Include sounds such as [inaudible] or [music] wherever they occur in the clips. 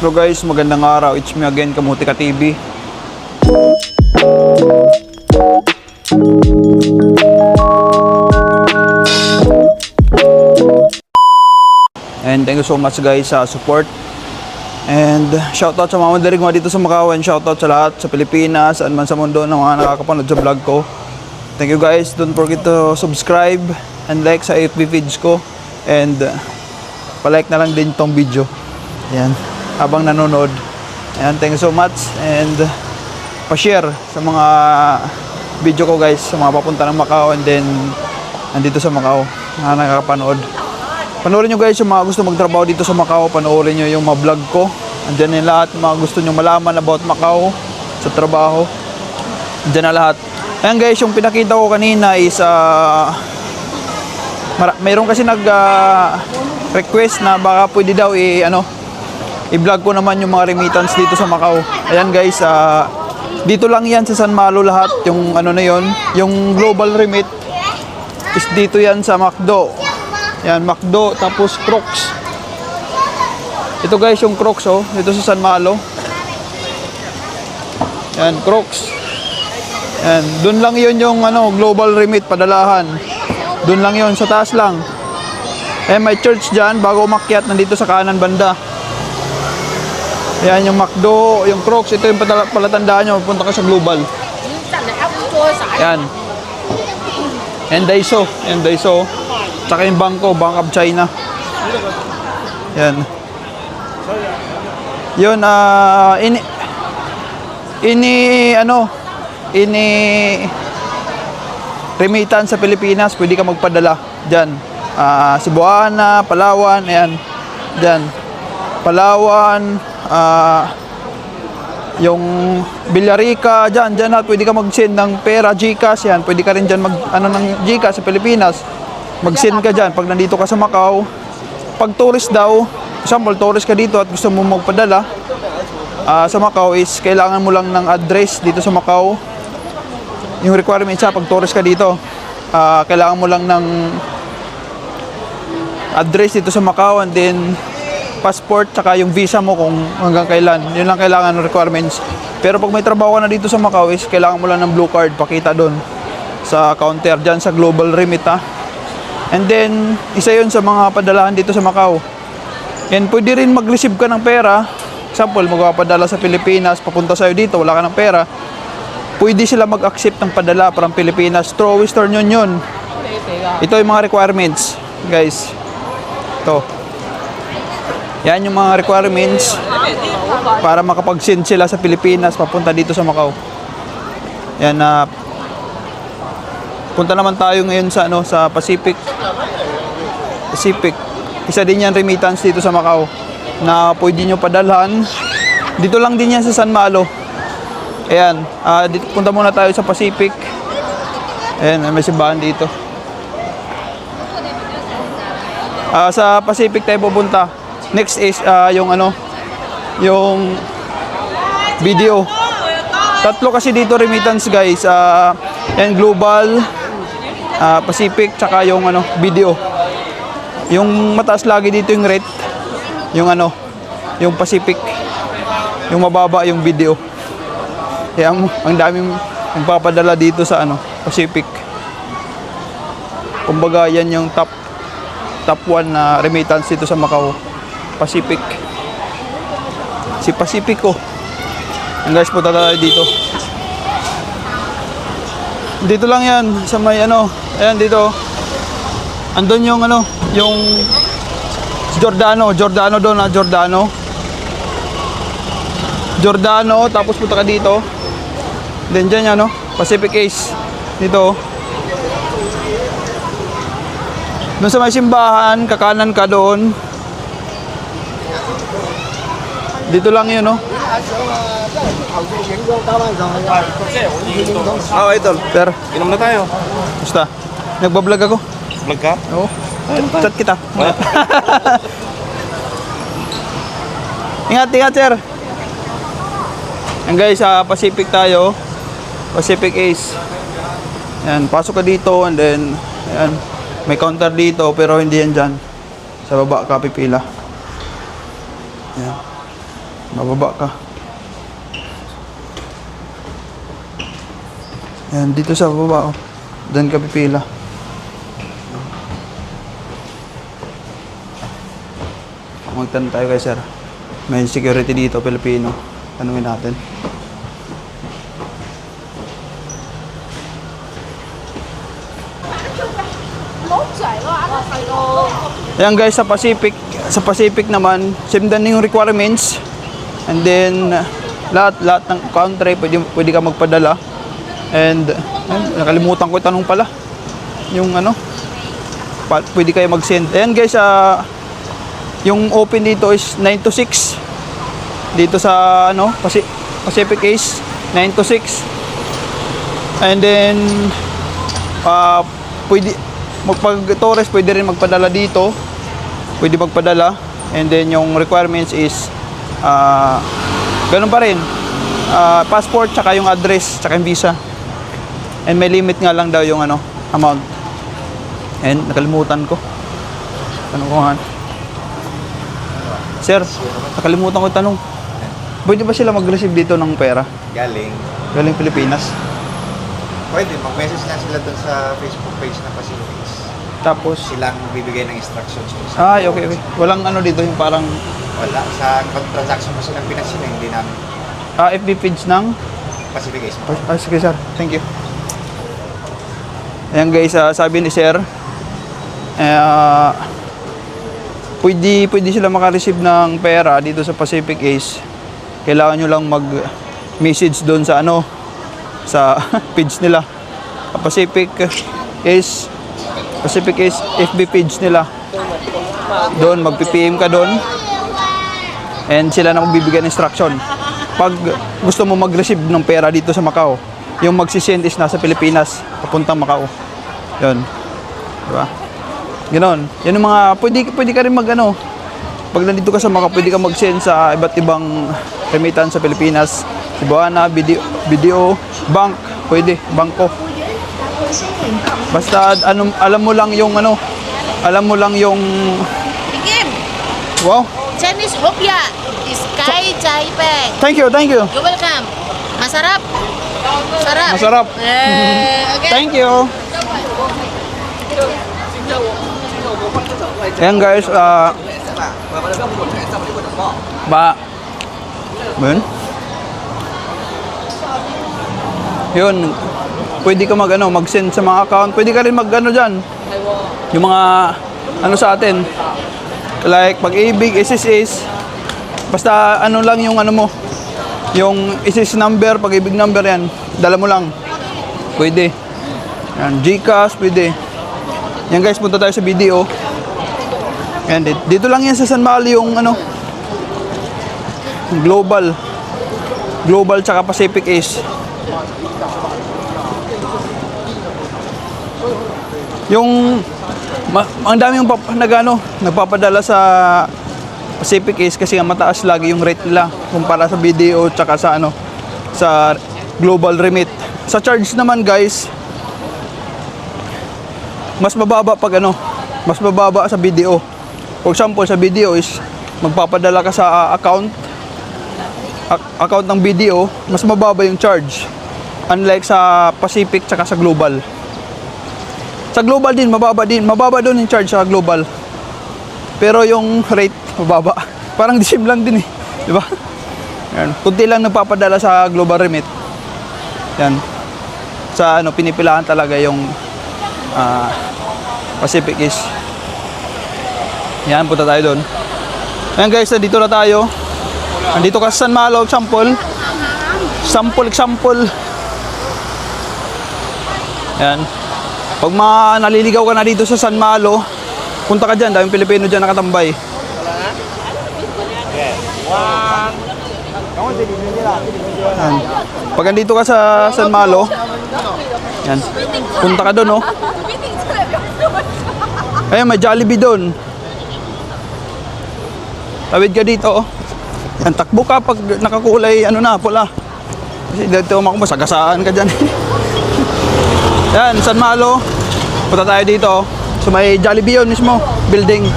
Hello guys, magandang araw. It's me again, Kamuti Ka TV. And thank you so much guys sa support. And shoutout sa mga madarig mga dito sa Macau and shoutout sa lahat sa Pilipinas saan man sa mundo ng mga nakakapanood sa vlog ko. Thank you guys. Don't forget to subscribe and like sa FB feeds ko. And uh, palike na lang din tong video. Ayan. Habang nanonood. Ayan. Thank you so much. And uh, pa-share sa mga video ko guys. Sa mga papunta ng Macau and then nandito sa Macau. Mga nakakapanood. Panoorin nyo guys yung mga gusto magtrabaho dito sa Macau. Panoorin nyo yung mga vlog ko. Andyan yung lahat. Mga gusto nyo malaman about Macau sa trabaho. Andyan na lahat. Ayan guys, yung pinakita ko kanina is uh, mayroon kasi nag ah, request na baka pwede daw i ano i-vlog ko naman yung mga remittance dito sa Macau. Ayan guys, ah, dito lang yan sa San Malo lahat yung ano na yon, yung global remit is dito yan sa Macdo. Yan, Macdo, tapos Crocs. Ito guys, yung Crocs oh, dito sa San Malo. Yan, Crocs. Yan, doon lang yun yung ano, global remit, padalahan. Doon lang yun, sa taas lang. Eh, may church dyan, bago umakyat, nandito sa kanan banda. Yan, yung McDo, yung Crocs, ito yung palatandaan nyo, punta ka sa global. Yan. And Daiso, yan Daiso. Tsaka yung bangko, Bank of China. Yan. Yun, ah, ini, ini, ano, ini, remittance sa Pilipinas, pwede ka magpadala dyan. Ah, Cebuana, Palawan, ayan, dyan. Palawan, ah, yung Villarica, dyan, dyan na, pwede ka mag-send ng pera, Gcash, yan, pwede ka rin dyan mag, ano ng Gcash sa Pilipinas. Mag-send ka dyan, pag nandito ka sa Macau, pag tourist daw, example, tourist ka dito at gusto mo magpadala, ah, sa Macau is kailangan mo lang ng address dito sa Macau. Yung requirement siya pag tourist ka dito, ah, kailangan mo lang ng address dito sa Macau and then passport tsaka yung visa mo kung hanggang kailan. Yun lang kailangan ng requirements. Pero pag may trabaho ka na dito sa Macau is kailangan mo lang ng blue card pakita doon sa counter dyan sa Global Remit ha. And then, isa yun sa mga padalahan dito sa Macau. And pwede rin mag-receive ka ng pera. Example, magpapadala sa Pilipinas, papunta sa'yo dito, wala ka ng pera. Pwede sila mag-accept ng padala from Pilipinas through Western Union. Ito yung mga requirements, guys. Ito. Yan yung mga requirements para makapag-send sila sa Pilipinas papunta dito sa Macau. Yan na punta naman tayo ngayon sa ano sa Pacific. Pacific. Isa din yan remittance dito sa Macau na pwede nyo padalhan. Dito lang din yan sa San Malo. Ayan, ah, dito, punta muna tayo sa Pacific. Ayan, may simbahan dito. Ah, sa Pacific tayo pupunta. Next is ah, yung ano, yung video. Tatlo kasi dito remittance guys. Ah, yan global, ah, Pacific, tsaka yung ano, video. Yung mataas lagi dito yung rate, yung ano, yung Pacific. Yung mababa yung video. Kaya ang, daming nagpapadala dito sa ano, Pacific. Kumbaga yan yung top top 1 na remittance dito sa Macau. Pacific. Si Pacifico. Ang guys, punta tayo dito. Dito lang yan, sa may ano, ayan dito. Andun yung ano, yung Giordano, Giordano doon na Giordano. Giordano, tapos punta ka dito. Then dyan yan, no? Pacific Ace. Dito. Doon sa may simbahan, kakanan ka doon. Dito lang yun, no? Ah, idol. Sir, Inom na tayo. basta. Nagbablog ako. Vlog ka? Oo. Chat kita. [laughs] ingat, ingat, sir. Yan guys, sa Pacific tayo. Pacific Ace. Yan, pasok ka dito and then, yan, may counter dito pero hindi yan dyan. Sa baba ka pipila. Yan. Bababa ka. Yan, dito sa baba, oh. Doon ka pipila. Magtanong tayo kay sir. May security dito, Pilipino. Tanungin natin. Ayan guys, sa Pacific, sa Pacific naman, same din yung requirements. And then, uh, lahat, lahat ng country, pwede, pwede ka magpadala. And, ayun, nakalimutan ko tanong pala. Yung ano, pa, pwede kayo mag-send. Ayan guys, ah, yung open dito is 9 to 6. Dito sa, ano, Paci- Pacific Ace, 9 to 6. And then, ah, pwede, magpag Torres, pwede rin magpadala dito. Pwede magpadala. And then, yung requirements is, ah, ganun pa rin. Ah, passport, tsaka yung address, tsaka yung visa. And may limit nga lang daw yung ano, amount. And nakalimutan ko. Tanong ko nga. Sir, nakalimutan ko yung tanong. Pwede ba sila mag-receive dito ng pera? Galing. Galing Pilipinas. Pwede, mag-message lang sila dun sa Facebook page ng Pacifics. Tapos, Silang bibigay ng instructions ay, okay, okay. Walang ano dito, yung parang Wala. Sa transaction mo silang pinasina, hindi namin ah, FB page ng... Pacific Ace. Ah, sige sir, thank you. Ayan guys, ah, sabi ni sir, eh, ah, pwede, pwede sila makareceive ng pera dito sa Pacific Ace. Kailangan nyo lang mag-message doon sa ano, sa [laughs] page nila. Pacific Ace, Pacific Ace FB page nila. Doon, mag-PPM ka doon. And sila na magbibigay ng instruction. Pag gusto mo mag-receive ng pera dito sa Macau, yung magsisend is nasa Pilipinas, papuntang Macau. Yun. Diba? Ganon. Yan yung mga, pwede, pwede ka rin mag ano, pag nandito ka sa Macau, pwede ka mag-send sa iba't ibang remittance sa Pilipinas. Cebuana, BDO, BDO, bank, pwede, bangko. Basta ano, alam mo lang yung ano, alam mo lang yung, wow, Chinese hopya Chai Peng. thank you, thank you. You're welcome. Masarap. Masarap. Masarap. [laughs] Eh, okay. Thank you. Ayan guys, ah ba Yun. Yun. Pwede ka mag ano, mag-send sa mga account. Pwede ka rin mag ano diyan. Yung mga ano sa atin. Like pag-ibig, SSS. Basta ano lang yung ano mo. Yung SSS number, pag-ibig number yan. Dala mo lang. Pwede. Yan, Gcash, pwede. Yan guys, punta tayo sa video. Yan, dito, dito lang yan sa San Mali yung ano, global. Global tsaka Pacific Ace. Yung, ma, ang dami yung pap, nag, ano, nagpapadala sa Pacific Ace kasi nga mataas lagi yung rate nila kumpara sa video tsaka sa ano, sa global remit. Sa charge naman guys, mas mababa pag ano, mas mababa sa video. For example, sa video is magpapadala ka sa uh, account ac- account ng video, mas mababa yung charge. Unlike sa Pacific tsaka sa global. Sa global din, mababa din. Mababa doon yung charge sa global. Pero yung rate, mababa. Parang same lang din eh. Di ba? Yan. Kunti lang nagpapadala sa global remit. Yan. Sa ano, pinipilahan talaga yung ah, Pacific is. Yan, punta tayo doon. Ayan guys, nandito na tayo. Nandito ka sa San Malo, example. Sample, example. Yan. Pag mga naliligaw ka na dito sa San Malo, punta ka dyan, daming Pilipino dyan nakatambay. Yan. Pag andito ka sa San Malo, yan. Punta ka doon, oh. Ayun, may Jollibee doon. Tawid ka dito, oh. Yan, takbo ka pag nakakulay, ano na, pula. Kasi dito ako masagasaan ka dyan. [laughs] Yan, San Malo. Punta tayo dito, oh. So may Jollibee yun mismo, building.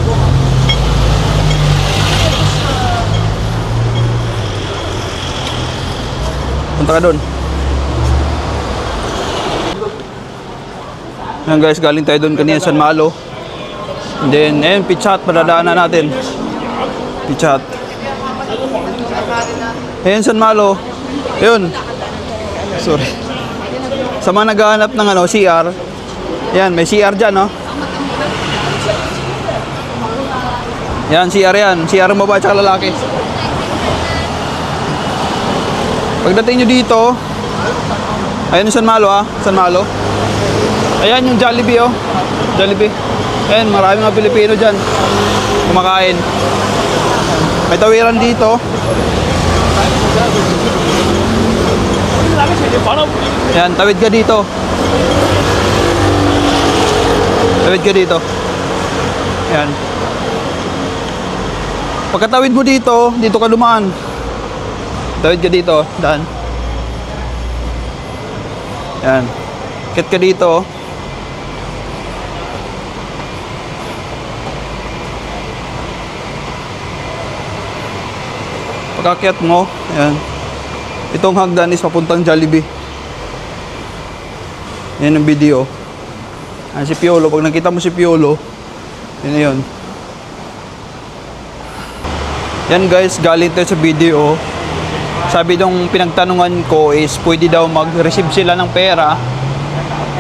Punta ka doon. Yan guys, galing tayo doon kanina San Malo. And then, ayun, Pichat, padadaanan natin. Pichat. Ayun, San Malo. Ayun. Sorry. Sa mga naghahanap ng ano, CR. Yan, may CR dyan, no? Yan, CR yan. CR ang babae at lalaki. Pagdating nyo dito, ayun yung San Malo ah, San Malo. Ayan yung Jollibee oh, Jollibee. Ayan, marami mga Pilipino dyan. Kumakain. May tawiran dito. Ayan, tawid ka dito. Tawid ka dito. Ayan. Pagkatawid mo dito, dito ka dumaan. Tawid ka dito, daan. Yan. Kit ka dito. Pagkakyat mo, yan. Itong hagdan is papuntang Jollibee. Yan ang video. Yan si Piolo. Pag nakita mo si Piolo, yun yun. Yan guys, galing tayo sa video. Sabi nung pinagtanungan ko is pwede daw mag-receive sila ng pera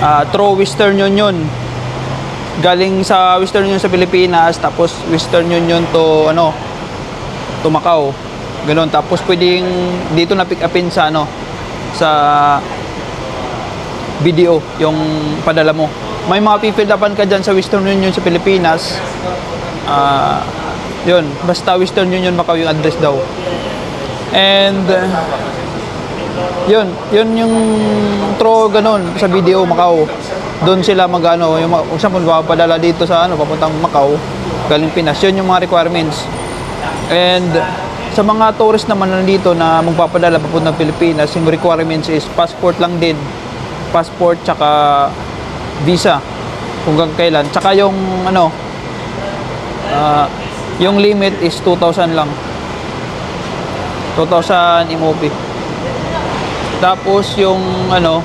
ah, through Western Union. Galing sa Western Union sa Pilipinas, tapos Western Union to ano, to Macau. Ganon. Tapos pwedeng dito na pick upin sa ano, sa video yung padala mo. May mga pipill upan ka dyan sa Western Union sa Pilipinas. Ah, yun, basta Western Union Macau yung address daw. And uh, yun, yun yung throw ganun sa video Macau. Doon sila magano, yung saan papadala dito sa ano, papuntang Macau, galing Pinas. Yun yung mga requirements. And sa mga tourist naman na nandito na magpapadala papuntang Pilipinas, yung requirements is passport lang din. Passport tsaka visa kung kailan. Tsaka yung ano, ah, yung limit is 2,000 lang. 2,000 MOP. Tapos yung ano,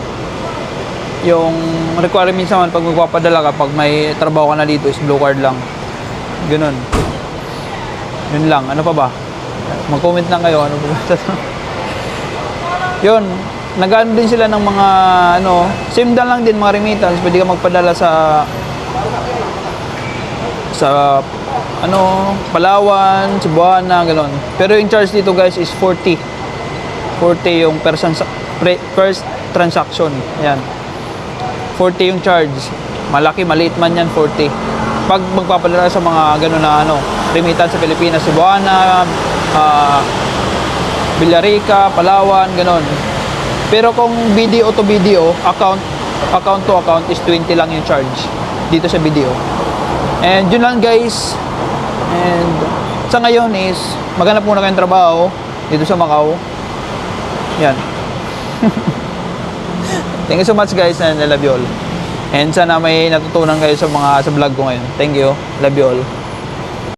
yung requirements naman pag magpapadala ka, pag may trabaho ka na dito is blue card lang. Ganun. Yun lang. Ano pa ba? Mag-comment lang kayo. Ano ba? [laughs] Yun. Nag-ano din sila ng mga ano, same lang din mga remittance. Pwede ka magpadala sa sa ano, Palawan, Cebuana, gano'n. Pero yung charge dito guys is 40. 40 yung per first transaction. Yan. 40 yung charge. Malaki, maliit man yan, 40. Pag magpapadala sa mga gano'n na ano, remittance sa Pilipinas, Cebuana, ah, Villarica, Palawan, gano'n. Pero kung video to video, account account to account is 20 lang yung charge dito sa video. And yun lang guys. And sa ngayon is maghanap muna kayong trabaho dito sa Macau. Yan. [laughs] Thank you so much guys and I love you all. And sana may natutunan kayo sa mga sa vlog ko ngayon. Thank you. Love you all.